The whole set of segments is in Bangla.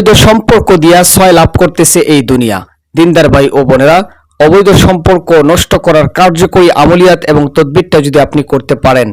অবৈধ সম্পর্ক দিয়া ছয় লাভ করতেছে এই দুনিয়া। দিনদার ভাই ও বোনেরা, অবৈধ সম্পর্ক নষ্ট করার কার্যকরী আমলিয়াত এবং তদবিরটা যদি আপনি করতে পারেন,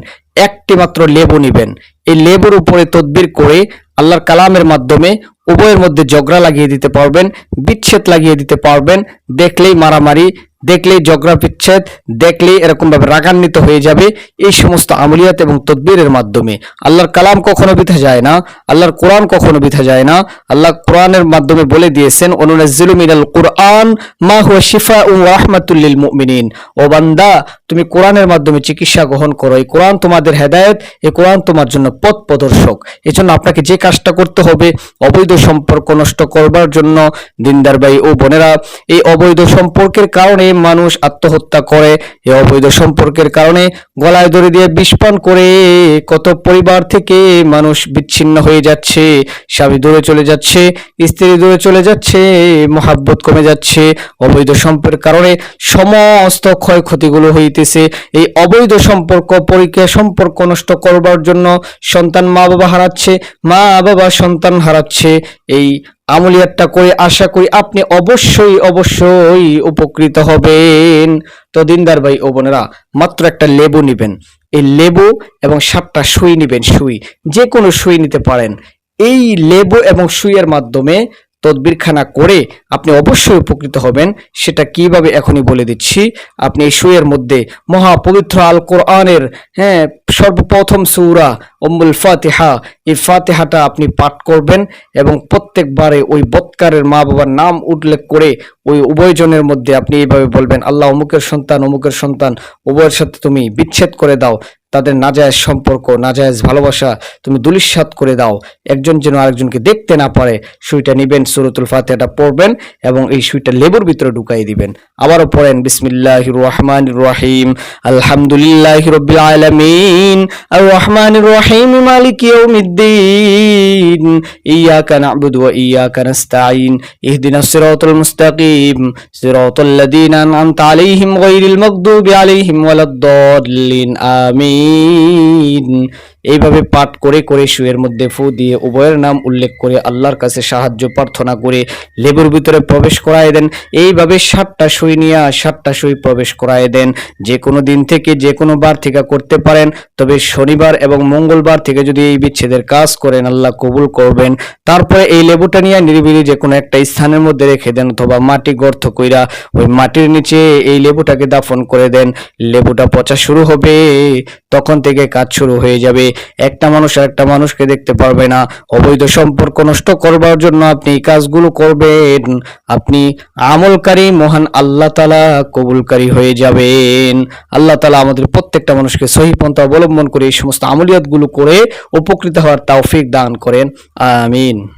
একটি মাত্র লেবু নিবেন। এই লেবুর উপরে তদবির করে আল্লাহর কালামের মাধ্যমে উভয়ের মধ্যে ঝগড়া লাগিয়ে দিতে পারবেন, বিচ্ছেদ লাগিয়ে দিতে পারবেন, দেখলেই মারামারি দেখলেই ঝগড়া বিচ্ছেদ, দেখলেই এরকম ভাবে রাগান্বিত হয়ে যাবে এই সমস্ত আমলিয়াত এবং তদবিরের মাধ্যমে। আল্লাহর কালাম কখনো বিথা যায় না, আল্লাহর কোরআন কখনো বিথা যায় না। আল্লাহ কোরআনের মাধ্যমে বলে দিয়েছেন অনুনাজ্জিলু মিনাল কোরআন মা হুয়া শিফা ও রাহমাতুল লিল মুমিনিন। ও বান্দা, তুমি কোরআনের মাধ্যমে চিকিৎসা গ্রহণ করো। এই কোরআন তোমাদের হেদায়েত, এই কোরআন তোমার জন্য পথ প্রদর্শক। এজন্য আপনাকে যে কাজটা করতে হবে, অবৈধ সম্পর্ক নষ্ট করবার জন্য, দিনদার ভাই ও বোনেরা, এই অবৈধ সম্পর্কের কারণে মানুষ আত্মহত্যা করে এই অবৈধ সম্পর্কের কারণে গলায় দড়ি দিয়ে বিষপান করে, কত পরিবার থেকে মানুষ বিচ্ছিন্ন হয়ে যাচ্ছে, স্বামী দূরে চলে যাচ্ছে, স্ত্রী দূরে চলে যাচ্ছে, মহাব্বত কমে যাচ্ছে, অবৈধ সম্পর্কের কারণে সমস্ত ক্ষয়ক্ষতিগুলো হইতেছে। এই অবৈধ সম্পর্ক, পরীক্ষা সম্পর্ক নষ্ট করবার জন্য সন্তান মা বাবা হারাচ্ছে মা বাবা সন্তান হারাচ্ছে, এই আমলিয়াতটা করে আশা করি আপনি অবশ্যই অবশ্যই উপকৃত হবেন। তো দিনদার ভাই ও বোনেরা, মাত্র একটা লেবু নেবেন। এই লেবু এবং সাতটা সুই নেবেন, সুই। যে কোনো সুই নিতে পারেন। এই লেবু এবং সুইয়ের মাধ্যমে তদবিরখানা করে আপনি অবশ্যই উপকৃত হবেন। সেটা কীভাবে এখনই বলে দিচ্ছি। আপনি এই সুয়ের মধ্যে মহাপবিত্র আল কোরআনের হ্যাঁ সর্বপ্রথম সৌরা অম্বুল ফাতেহা, এই ফাতেহাটা আপনি পাঠ করবেন এবং প্রত্যেকবারে ওই বৎকারের মা বাবার নাম উল্লেখ করে ওই উভয়জনের মধ্যে আপনি এইভাবে বলবেন, আল্লাহ অমুকের সন্তান অমুকের সন্তান, উভয়ের সাথে তুমি বিচ্ছেদ করে দাও। তাদের নাজায়েজ সম্পর্ক, নাজায়েজ ভালোবাসা তুমি দুলিশ্বাত করে দাও। একজন যেন আরেকজনকে দেখতে না পারে, সুইটা নিবেন, সুরতুল ফাতিহাটা পড়বেন এবং এই সুইটা লেবুর ভিতরে ঢুকাই দিবেন। আবারও পড়েন বিসমিল্লাহ রহমান রহিম, আলহামদুলিল্লাহ রবিল আলমিন আর রহমান রহিম, মালিক ইয়াউমিদ্দিন, ইয়াকা নাবুদু ইয়াকা নাস্তাঈন, ইহদিনাস সিরাতাল মুস্তাকিম, সিরাতাল লাযীনা আন'আমতা আলাইহিম গায়রিল মাগদুবি আলাইহিম ওয়ালাদ-দাল্লিন, আমিন। এইভাবে পাঠ করে করে শুয়ের মধ্যে ফু দিয়ে উভয়ের নাম উল্লেখ করে আল্লাহর কাছে সাহায্য, প্রার্থনা করে লেবুর ভিতরে প্রবেশ করায় দেন। এইভাবে সাতটা সুই নিয়ে সাতটা সুই প্রবেশ করায় দেন। যে কোনো দিন থেকে যে কোনো বার থেকে করতে পারেন, তবে শনিবার এবং মঙ্গলবার থেকে যদি এই বিচ্ছেদের কাজ করেন, আল্লাহ কবুল করবেন। তারপরে এই লেবুটা নিয়ে নিরিবিলি যে কোনো একটা স্থানের মধ্যে রেখে দেন অথবা মাটি গর্ত কইরা ওই মাটির নিচে এই লেবুটাকে দাফন করে দেন। লেবুটা পচা শুরু হবে। তখন থেকে কাজ শুরু হয়ে যাবে। একটা মানুষ আর একটা মানুষকে দেখতে পারবে না। অবৈধ সম্পর্ক নষ্ট করবার জন্য আপনি এই কাজগুলো করবেন। আপনি আমলকারী, মহান আল্লাহ তালা কবুলকারী হয়ে যাবেন। আল্লাহ তালা আমাদের প্রত্যেকটা মানুষকে সহি পন্থা অবলম্বন করে এই সমস্ত আমলিয়াতগুলো করে উপকৃত হওয়ার তৌফিক দান করেন। আমিন।